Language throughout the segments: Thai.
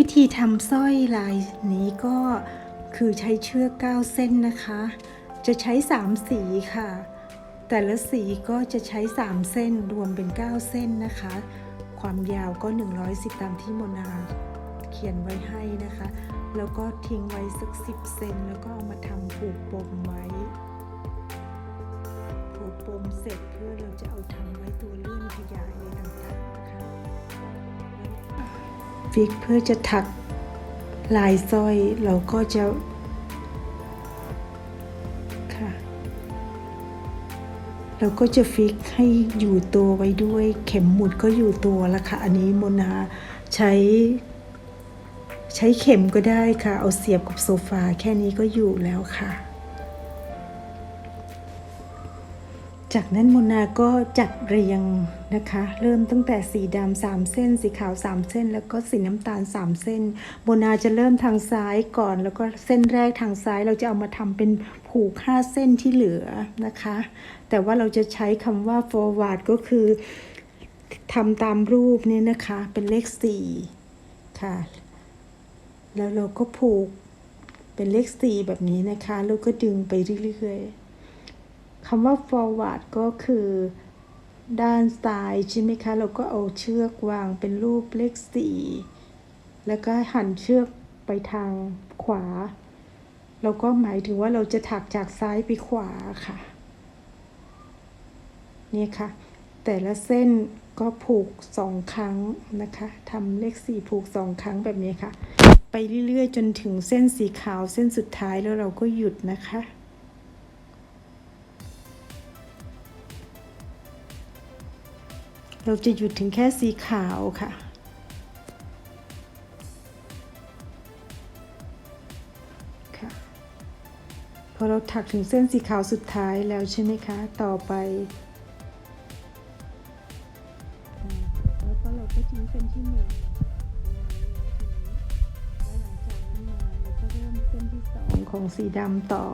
วิธีทำสร้อยลายนี้ก็คือใช้เชือก9เส้นนะคะ จะใช้ 3 สีค่ะ แต่ละสีก็จะใช้ 3 เส้นรวมเป็น 9 เส้นนะคะ ความยาวก็ 110 ตามที่โมนาเขียนไว้ให้นะคะ แล้วก็ทิ้งไว้สัก 10 เซนแล้วก็เอามาทำผูกปมไว้ ผูกปมเสร็จเพื่อเราจะเอาทำไว้ตัวเลื่อนขยายอะไรต่างๆนะคะ ฟิกเพื่อจะถักลายสร้อยเราก็จะค่ะเราก็จะฟิกให้อยู่ตัวไว้ด้วย เข็มหมุดก็อยู่ตัวล้วค่ะ อันนี้โมนาใช้ใช้เข็มก็ได้ค่ะ เอาเสียบกับโซฟาแค่นี้ก็อยู่แล้วค่ะ จากนั้นโมนาก็จัดเรียง นะคะ เริ่มตั้งแต่สีดำสามเส้น สีขาวสามเส้น แล้วก็สีน้ำตาลสามเส้นโมนาจะเริ่มทางซ้ายก่อน แล้วก็เส้นแรกทางซ้ายเราจะเอามาทำเป็นผูกห้าเส้นที่เหลือนะคะ แต่ว่าเราจะใช้คำว่า forward ก็คือทำตามรูปนี้นะคะ เป็นเลขสี่ค่ะ แล้วเราก็ผูกเป็นเลขสี่แบบนี้นะคะ แล้วก็ดึงไปเรื่อยๆคำว่า forward ก็คือ ด้านซ้ายใช่ไหมคะ เราก็เอาเชือกวางเป็นรูปเลขสี่แล้วก็หันเชือกไปทางขวา เราก็หมายถึงว่าเราจะถักจากซ้ายไปขวาค่ะนี่ค่ะ แต่ละเส้นก็ผูกสองครั้งนะคะทำเลขสี่ผูกสองครั้งแบบนี้ค่ะ ไปเรื่อยๆ จนถึงเส้นสีขาวเส้นสุดท้ายแล้วเราก็หยุดนะคะ เราจะหยุดถึงแค่สีขาวค่ะค่ะ พอเราถักถึงเส้นสีขาวสุดท้ายแล้วใช่ไหมคะ ต่อไป แล้วก็เราก็ทิ้งเส้นที่หนึ่งหลังจากนั้นมาเราก็เริ่มเส้นที่สองของสีดำต่อ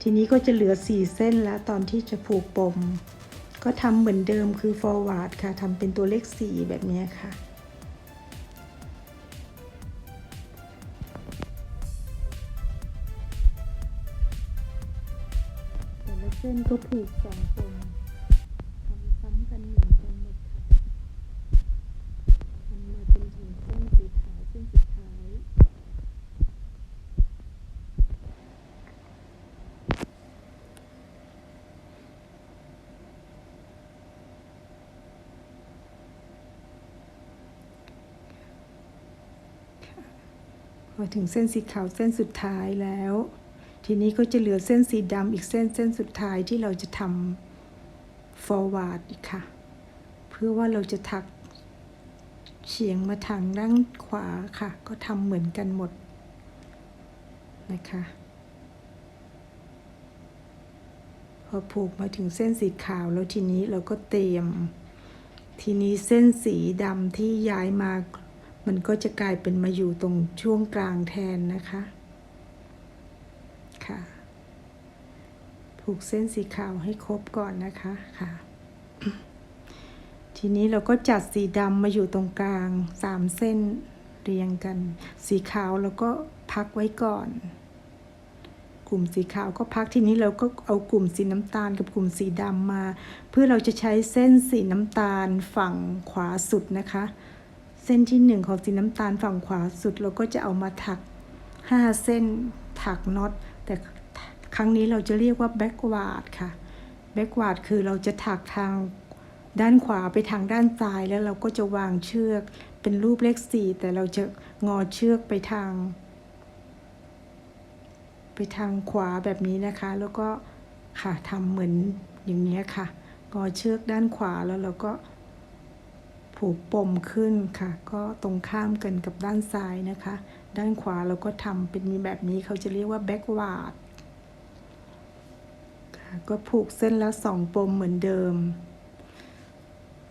ทีนี้ก็จะเหลือสี่เส้นแล้วตอนที่จะผูกปม ก็ทำเหมือนเดิมคือ forward ค่ะทำเป็นตัวเลข 4 แบบนี้ค่ะ แต่ละเส้นก็ผูกสองตรงทำซ้ำกันเหมือนกันหมดค่ะทำมาจนถึงเส้นสีขาวเส้นสุดท้าย พอถึงเส้นสีขาวเส้นสุดท้ายแล้ว ทีนี้ก็จะเหลือเส้นสีดำอีกเส้นเส้นสุดท้ายที่เราจะทำ forward อีกค่ะ เพื่อว่าเราจะถักเฉียงมาทางด้านขวาค่ะ ก็ทำเหมือนกันหมดนะคะพอผูกมาถึงเส้นสีขาวแล้วทีนี้เราก็เตรียม ทีนี้เส้นสีดำที่ย้ายมา มันก็จะกลายเป็นมาอยู่ตรงช่วงกลางแทนนะคะ ค่ะ ผูกเส้นสีขาวให้ครบก่อนนะคะค่ะ ทีนี้เราก็จัดสีดำมาอยู่ตรงกลางสามเส้นเรียงกัน สีขาวเราก็พักไว้ก่อน กลุ่มสีขาวก็พักทีนี้เราก็เอากลุ่มสีน้ำตาลกับกลุ่มสีดำมา เพื่อเราจะใช้เส้นสีน้ำตาลฝั่งขวาสุดนะคะ เส้นที่หนึ่งของสีน้ำตาลฝั่งขวาสุดเราก็จะเอามาถักห้าเส้นถักน็อต แต่ครั้งนี้เราจะเรียกว่าแบ็กวาร์ดค่ะแบ็กวาร์ดคือเราจะถักทางด้านขวาไปทางด้านซ้ายแล้วเราก็จะวางเชือกเป็นรูปเลขสี่แต่เราจะงอเชือกไปทาง ไปทางขวาแบบนี้นะคะ แล้วก็ค่ะทำเหมือนอย่างนี้ค่ะงอเชือกด้านขวาแล้วเราก็ ผูกปมขึ้นค่ะ ก็ตรงข้ามกันกับด้านซ้ายนะคะ ด้านขวาเราก็ทำเป็นมีแบบนี้เขาจะเรียกว่าแบ็กวาร์ดค่ะก็ผูกเส้นละสองปมเหมือนเดิม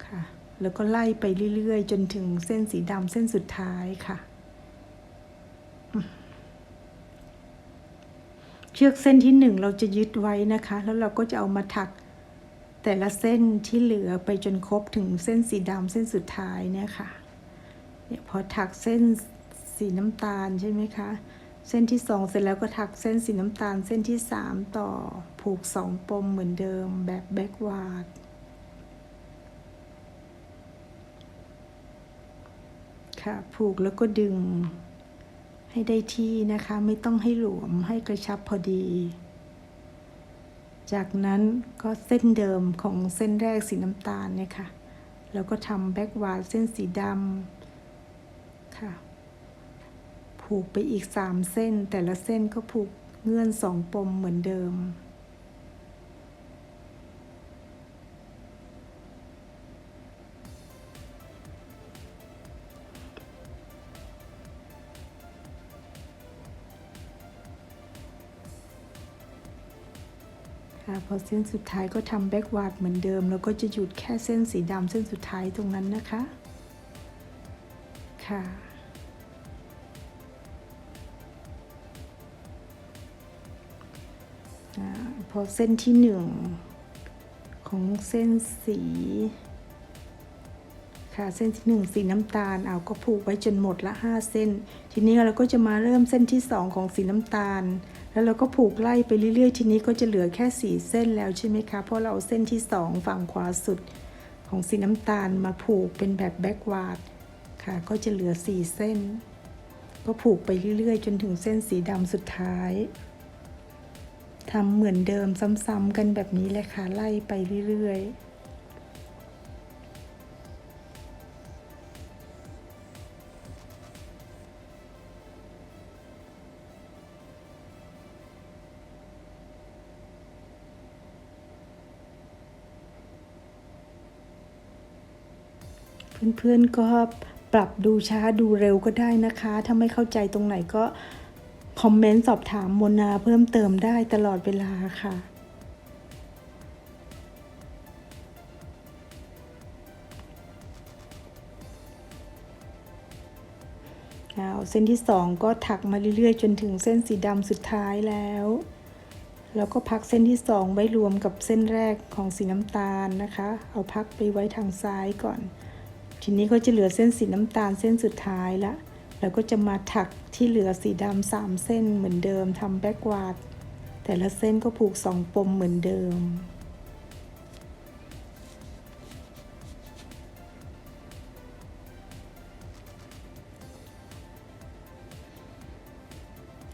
ค่ะ แล้วก็ไล่ไปเรื่อยๆ จนถึงเส้นสีดำเส้นสุดท้ายค่ะเชือกเส้นที่หนึ่งเราจะยึดไว้นะคะ แล้วเราก็จะเอามาถัก แต่ละเส้นที่เหลือไปจนครบถึงเส้นสีดำเส้นสุดท้ายเนี่ยค่ะเนี่ยพอถักเส้นสีน้ำตาลใช่ไหมคะเส้นที่สองเสร็จแล้วก็ถักเส้นสีน้ำตาลเส้นที่สามต่อผูกสองปมเหมือนเดิมแบบแบ็กวาร์ดค่ะผูกแล้วก็ดึงให้ได้ที่นะคะ ไม่ต้องให้หลวมให้กระชับพอดี จากนั้นก็เส้นเดิมของเส้นแรกสีน้ำตาลเนี่ยค่ะ แล้วก็ทำแบ็กวาร์ดเส้นสีดำค่ะ ผูกไปอีกสามเส้น แต่ละเส้นก็ผูกเงื่อนสองปมเหมือนเดิม ค่ะพอเส้นสุดท้ายก็ทำแบ็กวาร์ดเหมือนเดิม แล้วก็จะหยุดแค่เส้นสีดำเส้นสุดท้ายตรงนั้นนะคะ ค่ะพอเส้นที่หนึ่งของเส้นสีค่ะเส้นที่หนึ่งสีน้ำตาลเอาก็ผูกไว้จนหมดละห้าเส้น ทีนี้เราก็จะมาเริ่มเส้นที่สองของสีน้ำตาล แล้วเราก็ผูกไล่ไปเรื่อยๆ ทีนี้ก็จะเหลือแค่สี่เส้นแล้วใช่ไหมคะ เพราะเราเส้นที่สองฝั่งขวาสุดของสีน้ำตาลมาผูกเป็นแบบแบ็กวาร์ดค่ะ ก็จะเหลือสี่เส้น ก็ผูกไปเรื่อยๆ จนถึงเส้นสีดำสุดท้ายทำเหมือนเดิมซ้ำๆกันแบบนี้เลยค่ะ ไล่ไปเรื่อยๆ เพื่อนๆก็ปรับดูช้าดูเร็วก็ได้นะคะ ถ้าไม่เข้าใจตรงไหนก็คอมเมนต์สอบถามโมนาเพิ่มเติมได้ตลอดเวลาค่ะเอาเส้นที่สองก็ถักมาเรื่อยๆ จนถึงเส้นสีดำสุดท้ายแล้ว แล้วก็พักเส้นที่สองไว้รวมกับเส้นแรกของสีน้ำตาลนะคะ เอาพักไปไว้ทางซ้ายก่อน ทีนี้ก็จะเหลือเส้นสีน้ำตาลเส้นสุดท้ายละแล้วก็จะมาถักที่เหลือสีดำสามเส้นเหมือนเดิมทำแบ็กวาร์ดแต่ละเส้นก็ผูกสองปมเหมือนเดิม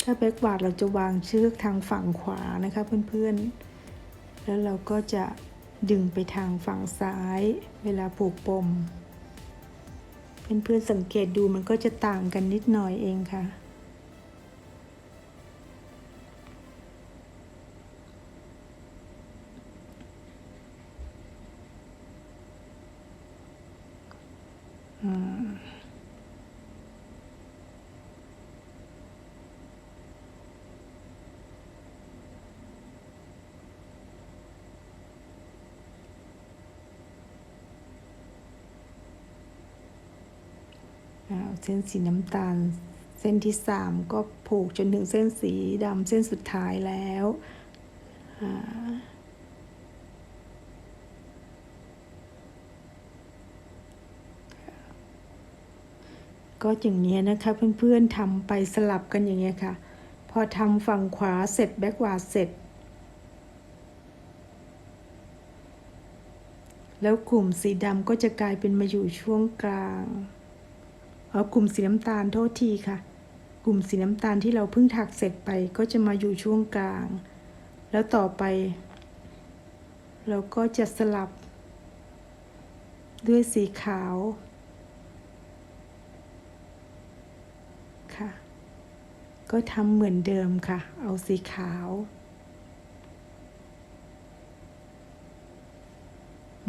ถ้าแบ็กวาร์ดเราจะวางเชือกทางฝั่งขวานะคะเพื่อนๆ แล้วเราก็จะดึงไปทางฝั่งซ้ายเวลาผูกปม เพื่อนๆสังเกตดูมันก็จะต่างกันนิดหน่อยเองค่ะ เส้นสีน้ำตาล เส้นที่สามก็ผูกจนถึงเส้นสีดำเส้นสุดท้ายแล้วก็อย่างนี้ยนะคะเพื่อนๆทำไปสลับกันอย่างเงี้ยค่ะ พอทำฝั่งขวาเสร็จแบ็กวาเสร็จ แล้วกลุ่มสีดำก็จะกลายเป็นมาอยู่ช่วงกลาง เอากลุ่มสีน้ำตาลโทษทีค่ะ กลุ่มสีน้ำตาลที่เราเพิ่งถักเสร็จไปก็จะมาอยู่ช่วงกลาง แล้วต่อไป เราก็จะสลับ ด้วยสีขาวค่ะ ก็ทำเหมือนเดิมค่ะ เอาสีขาว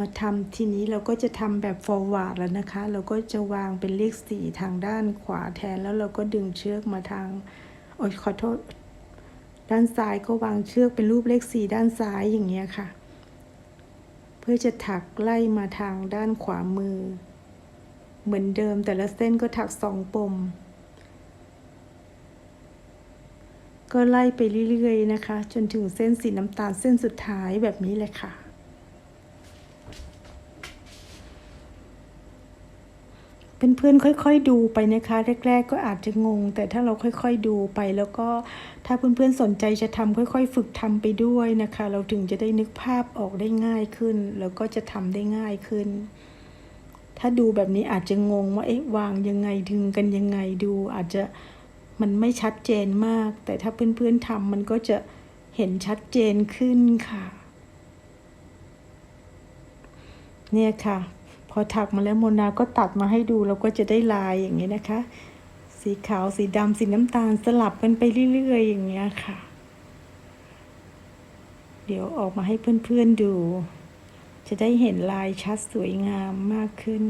มาทำทีนี้เราก็จะทำแบบ forward แล้วนะคะ เราก็จะวางเป็นเลขสี่ทางด้านขวาแทนแล้วเราก็ดึงเชือกมาทางโอ้ยขอโทษ ด้านซ้ายก็วางเชือกเป็นรูปเลขสี่ด้านซ้ายอย่างเงี้ยค่ะ เพื่อจะถักไล่มาทางด้านขวามือ เหมือนเดิมแต่ละเส้นก็ถักสองปม ก็ไล่ไปเรื่อยๆนะคะ จนถึงเส้นสีน้ำตาลเส้นสุดท้ายแบบนี้เลยค่ะ เพื่อนๆค่อย ๆ ดูไปนะคะ แรก ๆ ก็อาจจะงง แต่ถ้าเราค่อยๆดูไป แล้วก็ถ้าเพื่อนๆสนใจจะทำค่อย ๆ ฝึกทำไปด้วยนะคะ เราถึงจะได้นึกภาพออกได้ง่ายขึ้น แล้วก็จะทำได้ง่ายขึ้น ถ้าดูแบบนี้อาจจะงงว่าเอ๊ะวางยังไงดึงกันยังไงดู อาจจะมันไม่ชัดเจนมาก แต่ถ้าเพื่อนๆทำมันก็จะเห็นชัดเจนขึ้นค่ะ เนี่ยค่ะ พอถักมาแล้วโมนาก็ตัดมาให้ดูเราก็จะได้ลายอย่างนี้นะคะ สีขาวสีดำสีน้ำตาลสลับกันไปเรื่อยๆ อย่างเงี้ยค่ะ เดี๋ยวออกมาให้เพื่อนๆดู จะได้เห็นลายชัดสวยงามมากขึ้น